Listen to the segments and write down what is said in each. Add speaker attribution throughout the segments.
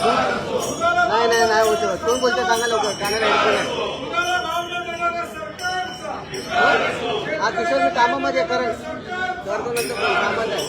Speaker 1: नाही नाही बोलतो तू बोलतो सांगा लवकर कानाला ऐकून हा. किशोर मी कामामध्ये करत करतो नंतर कामात आहे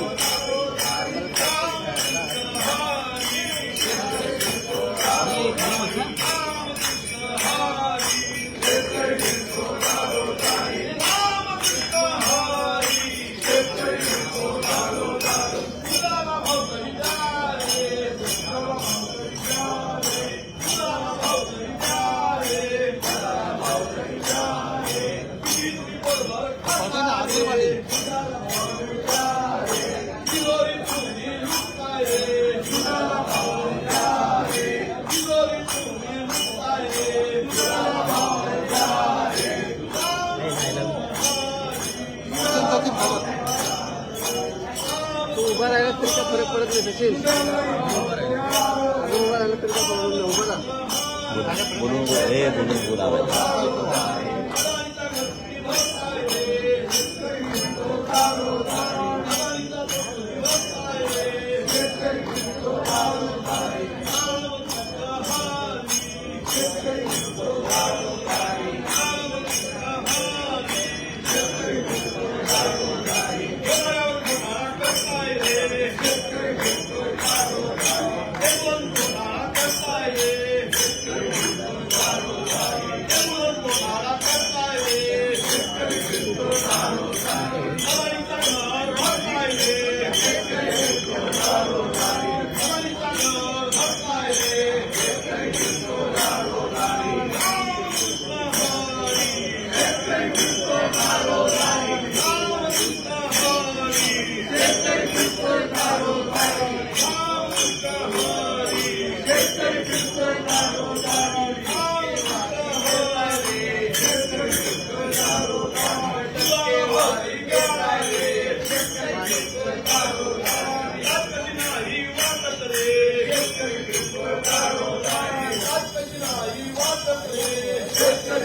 Speaker 1: तू उभा राहिला तरी काय फरक पडत नाही सचिन अजून उभा राहिला तरी काय प्रॉब्लेम नाही उभा राहा
Speaker 2: बोलून हे बोलून बोलावं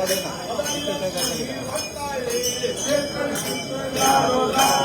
Speaker 2: টাকা দিন না। টাকা